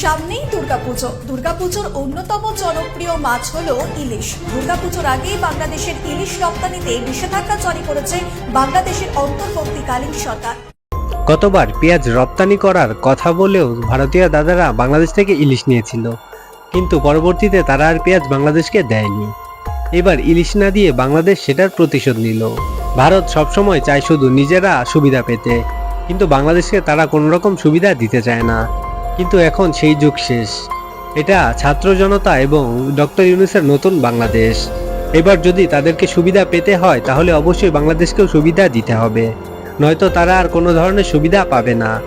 সামনেই দুর্গাপুজো। দুর্গাপুজোর অন্যতম জনপ্রিয় মাছ হলো ইলিশ। দুর্গাপুজোর আগেই বাংলাদেশের ইলিশ রপ্তানিতে নিষেধাজ্ঞা জারি করেছে বাংলাদেশের অন্তর্বর্তীকালীন সরকার। গতবার পেঁয়াজ রপ্তানি করার কথা বলেও ভারতীয় দাদারা বাংলাদেশ থেকে ইলিশ নিয়েছিল। কিন্তু পরবর্তীতে তারা আর পেঁয়াজ বাংলাদেশকে দেয়নি। এবার ইলিশ না দিয়ে বাংলাদেশ সেটার প্রতিশোধ নিল। ভারত সবসময় চায় শুধু নিজেরা সুবিধা পেতে। কিন্তু বাংলাদেশকে তারা কোনো রকম সুবিধা দিতে চায় না। কিন্তু এখন সেই যুগ শেষ। এটা ছাত্র জনতা এবং ডক্টর ইউনুসের নতুন বাংলাদেশ। এবার যদি তাদেরকে সুবিধা পেতে হয়, তাহলে অবশ্যই বাংলাদেশকেও সুবিধা দিতে হবে। নয়তো তারা আর কোনো ধরনের সুবিধা পাবে না।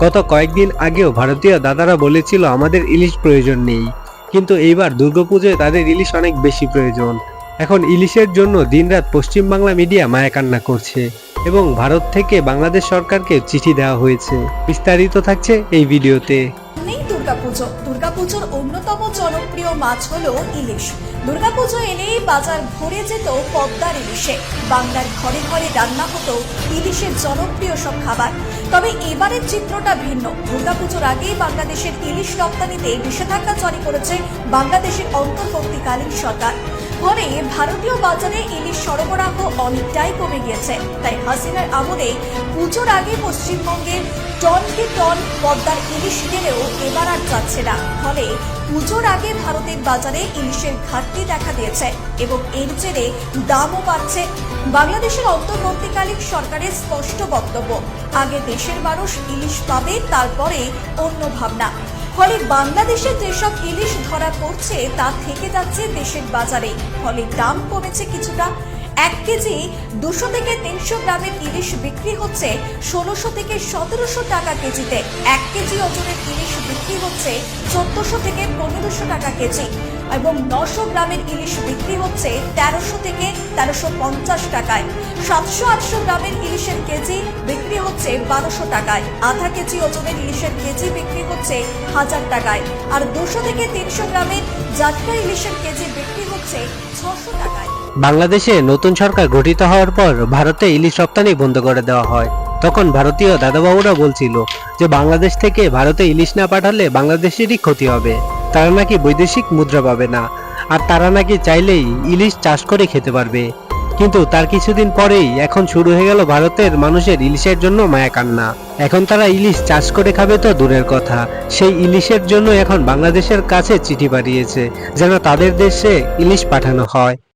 গত কয়েকদিন আগেও ভারতীয় দাদারা বলেছিল, আমাদের ইলিশ প্রয়োজন নেই। কিন্তু এইবার দুর্গাপুজোয় তাদের ইলিশ অনেক বেশি প্রয়োজন। এখন ইলিশের জন্য দিনরাত পশ্চিমবাংলা মিডিয়া মায়াকান্না করছে। এবং ভারত থেকে বাংলাদেশ সরকারকে চিঠি দেওয়া হয়েছে। বিস্তারিত থাকছে এই ভিডিওতে। দুর্গাপুজো। দুর্গাপুজোর অন্যতম জনপ্রিয় মাছ হলো ইলিশ। দুর্গাপুজো এলেই বাজার ভরে যেত পদ্মার ইলিশে। বাংলার ঘরে ঘরে রান্না হতো ইলিশের জনপ্রিয় সব খাবার। তবে এবারের চিত্রটা ভিন্ন। দুর্গাপুজোর আগেই বাংলাদেশের ইলিশ রপ্তানিতে নিষেধাজ্ঞা জারি করেছে বাংলাদেশের অন্তর্বর্তীকালীন সরকার। ফলে ভারতীয় বাজারে ইলিশ সরবরাহ অনেকটাই কমে গিয়েছে। তাই হাসিনার আমলে পুজোর আগে পশ্চিমবঙ্গের টনকে টন পদ্মার ইলিশ গেলেও এবার আর যাচ্ছে না। ফলে পুজোর আগে ভারতের বাজারে ইলিশের ঘাটতি দেখা দিয়েছে এবং এর জেরে দামও বাড়ছে। বাংলাদেশের অন্তর্বর্তীকালীন সরকারের স্পষ্ট বক্তব্য, আগে দেশের মানুষ ইলিশ পাবে তারপরে অন্য ভাবনা। ফলে বাংলাদেশে যেসব ইলিশ ধরা পড়ছে, তা থেকে যাচ্ছে দেশের বাজারে। ফলে দাম কমেছে কিছুটা। এক কেজি দুশো থেকে তিনশো গ্রামের ইলিশ বিক্রি হচ্ছে ষোলোশো থেকে সতেরোশো টাকা কেজিতে। এক কেজি ওজনের ইলিশ বিক্রি হচ্ছে চোদ্দশো থেকে পনেরোশো টাকা কেজি। এবং নশো গ্রামের ইলিশ বিক্রি হচ্ছে তেরোশো থেকে তেরোশো পঞ্চাশ টাকায়। সাতশো আটশো গ্রামের ইলিশের কেজি বিক্রি হচ্ছে বারোশো টাকায়। আধা কেজি ওজনের ইলিশের কেজি বিক্রি হচ্ছে হাজার টাকায়। আর দুশো থেকে তিনশো গ্রামের জাটকা ইলিশের কেজি বিক্রি হচ্ছে ছশো টাকায়। বাংলাদেশে নতুন সরকার গঠিত হওয়ার পর ভারতে ইলিশ রপ্তানি বন্ধ করে দেওয়া হয়। তখন ভারতীয় দাদাবাবুরা বলছিল যে, বাংলাদেশ থেকে ভারতে ইলিশ না পাঠালে বাংলাদেশেরই ক্ষতি হবে। তারা নাকি বৈদেশিক মুদ্রা পাবে না, আর তারা নাকি চাইলেই ইলিশ চাষ করে খেতে পারবে। কিন্তু তার কিছুদিন পরেই এখন শুরু হয়ে গেল ভারতের মানুষের ইলিশের জন্য মায়া কান্না। এখন তারা ইলিশ চাষ করে খাবে তো দূরের কথা। সেই ইলিশের জন্য এখন বাংলাদেশের কাছে চিঠি পাঠিয়েছে, যেন তাদের দেশে ইলিশ পাঠানো হয়।